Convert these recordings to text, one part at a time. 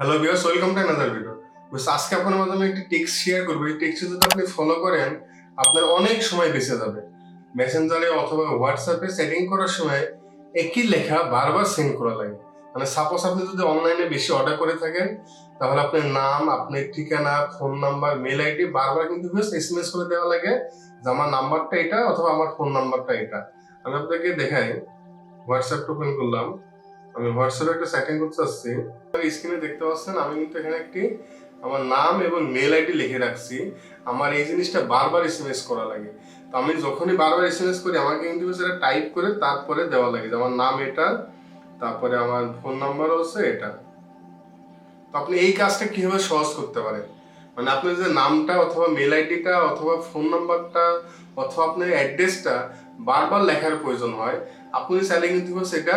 Hello viewers welcome to another video আজকে আপনার মাধ্যমে একটি টেক্সট শেয়ার করব। এই টেক্সট যদি আপনি ফলো করেন, আপনার অনেক সময় বেঁচে যাবে। মেসেঞ্জারে অথবা হোয়াটসঅ্যাপে সেটিং করার সময় একই লেখা বারবার সেন্ড করা লাগে। মানে সাপোজ আপনি যদি অনলাইনে বেশি অর্ডার করে থাকেন, তাহলে আপনার নাম, আপনার ঠিকানা ফোন নাম্বার মেল আইডি বারবার কিন্তু এস এম এস করে দেওয়া লাগে যে আমার নাম্বারটা এটা অথবা আমার ফোন নাম্বারটা এটা। আমি আপনাকে দেখাই হোয়াটসঅ্যাপটা ওপেন করলাম আমি হোয়াটসঅ্যাপে একটা সেটিং করতে চাচ্ছি স্ক্রিনে দেখতে পাচ্ছেন, আমি কিন্তু এখানে একটি, আমার নাম এবং মেল আইডি লিখে রাখছি। আমার এই জিনিসটা বারবার এস করা লাগে। তো আমি যখনই বারবার এস করি, আমাকে কিন্তু সেটা টাইপ করে তারপরে দেওয়া লাগে আমার নাম এটা, তারপরে আমার ফোন নাম্বার হচ্ছে এটা। তো আপনি এই কাজটা কীভাবে সহজ করতে পারেন? মানে আপনি যে নামটা অথবা মেল আইডিটা অথবা ফোন নাম্বারটা অথবা আপনার অ্যাড্রেসটা বারবার লেখার প্রয়োজন হয়, আপনি চাইলে কিন্তু সেটা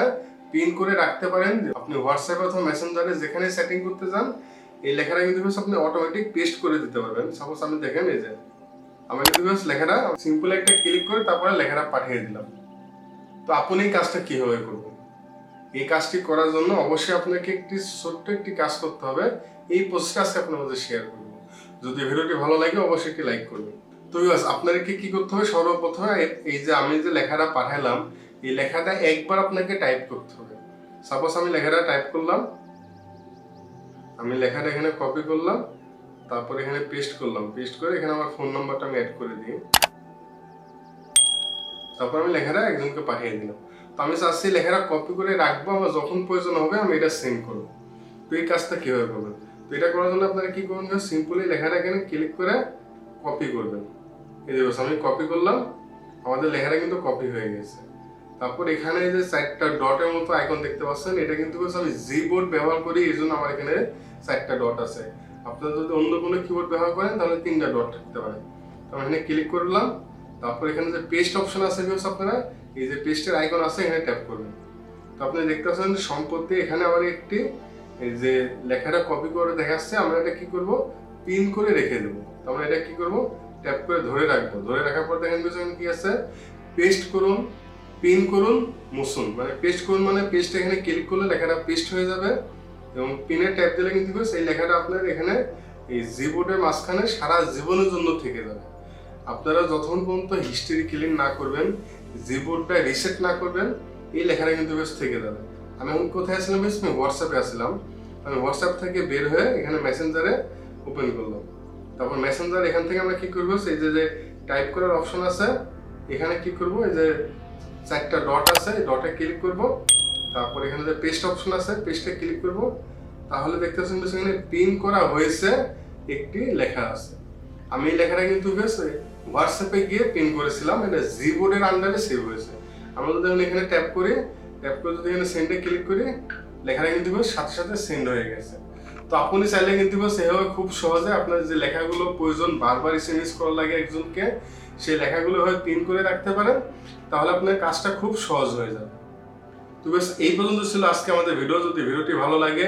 পিন করে রাখতে পারেন আপনি হোয়াটসঅ্যাপে অথবা মেসেঞ্জারে যেখানে সেটিং করতে যান এই লেখাটা কিন্তু আপনি অটোমেটিক পেস্ট করে দিতে পারবেন। সাপোজ আমি দেখেন এই যে আমি কিন্তু লেখাটা সিম্পল একটা ক্লিক করে তারপরে লেখাটা পাঠিয়ে দিলাম। তো আপনি এই কাজটা কীভাবে করবেন? এই কাজটি করার জন্য অবশ্যই আপনাকে একটি ছোট্ট একটি কাজ করতে হবে। এই পোস্টটা আজকে আপনার মধ্যে শেয়ার করব। যদি ভিডিওটি ভালো লাগে অবশ্যই একটি লাইক করবেন। তো আপনাদেরকে কি করতে হবে? সর্বপ্রথমে এই যে আমি যে লেখাটা পাঠালাম এই লেখাটা একবার আপনাকে টাইপ করতে হবে। সাপোজ আমি লেখাটা টাইপ করলাম, আমি লেখাটা এখানে কপি করলাম, তারপর এখানে পেস্ট করলাম। পেস্ট করে এখানে আমার ফোন নাম্বারটা আমি অ্যাড করে দিই। তারপর আমি লেখাটা একজনকে পাঠিয়ে দিলাম। তো আমি চাচ্ছি লেখাটা কপি করে রাখব আমার যখন প্রয়োজন হবে আমি এটা সেন্ড করব। তো এই কাজটা কীভাবে করবেন? তো এটা করার জন্য আপনারা কি করবেন? সিম্পলি লেখাটা এখানে ক্লিক করে কপি করবেন। এই যে আমি কপি করলাম, আমাদের লেখাটা কিন্তু কপি হয়ে গেছে। তারপর এখানে যে চারটা ডটের মতো আইকন দেখতে পাচ্ছেন, এটা কিন্তু আমি জি বোর্ড ব্যবহার করি, এই জন্য আমার এখানে চারটা ডট আছে। আপনারা যদি অন্য কোনো কিবোর্ড ব্যবহার করেন, তাহলে তিনটা ডট থাকতে পারে। আমি এখানে ক্লিক করলাম তারপর এখানে যে পেস্ট অপশন আছে ভিউস আপনারা, এই যে পেস্টের আইকন আছে, এখানে ট্যাপ করবেন। তো আপনি দেখতে পাচ্ছেন যে সম্পত্তি, এখানে আমার একটি, এই যে লেখাটা কপি করে দেখাচ্ছে, আমরা এটা কি করব? পিন করে রেখে দেবো। তো আমরা এটা কি করব? ট্যাপ করে ধরে রাখব। ধরে রাখার পর দেখেন কি আছে? পেস্ট করুন। পিন করুন, মুসুন। মানে পেস্ট করুন মানে পেস্ট এখানে ক্লিক করলে লেখাটা পেস্ট হয়ে যাবে। এবং পিনের ট্যাপ দিলে কিন্তু এই লেখাটা আপনার এখানে এই জিবোর্ডের মাঝখানে সারা জীবনের জন্য থেকে যাবে। আপনারা যতক্ষণ পর্যন্ত হিস্ট্রি ক্লিন না করবেন জিবোর্ডটা রিসেট না করবেন, এই লেখাটা কিন্তু বেশ থেকে যাবে। আমি এখন কোথায় আসলাম বেশ? আমি হোয়াটসঅ্যাপে আসলাম। আমি হোয়াটসঅ্যাপ থেকে বের হয়ে এখানে মেসেঞ্জারে ওপেন করলাম। তারপর মেসেঞ্জার এখান থেকে আমরা কি করব? সেই যে টাইপ করার অপশন আছে, এখানে কি করব? এই যে চারটা ডট আছে ডটে ক্লিক করব। তারপর এখানে যে পেস্ট অপশন আছে পেস্টে ক্লিক করব। তাহলে দেখতে পাচ্ছেন সেখানে পিন করা হয়েছে একটি লেখা আছে। আমি এই লেখাটা কিন্তু বেশ হোয়াটসঅ্যাপে গিয়ে পিন করেছিলাম, এটা জি বোর্ডের আন্ডারে সেভ হয়েছে। আমরা যদি এখন ট্যাপ করি ট্যাপ করে যদি এখানে সেন্ডে ক্লিক করি, লেখাটা কিন্তু সাথে সাথে সেন্ড হয়ে গেছে। তো আপনি চাইলে কিন্তু এভাবে খুব সহজে আপনার যে লেখাগুলো প্রয়োজন বারবার এসএমএস করা লাগে একজনকে, সেই লেখাগুলো হয় পিন করে রাখতে পারেন তাহলে আপনার কাজটা খুব সহজ হয়ে যাবে। তো বেশ এই পর্যন্ত ছিল আজকে আমাদের ভিডিও যদি ভিডিওটি ভালো লাগে,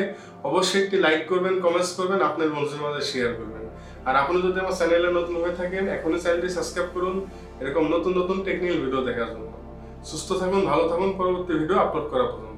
অবশ্যই একটি লাইক করবেন কমেন্টস করবেন, আপনার বন্ধুদের মাঝে শেয়ার করবেন। আর আপনি যদি আমার চ্যানেলে নতুন হয়ে থাকেন, এখনই চ্যানেলটি সাবস্ক্রাইব করুন, এরকম নতুন নতুন টেকনিক্যাল ভিডিও দেখার জন্য। সুস্থ থাকুন, ভালো থাকুন, পরবর্তী ভিডিও আপলোড করা পর্যন্ত।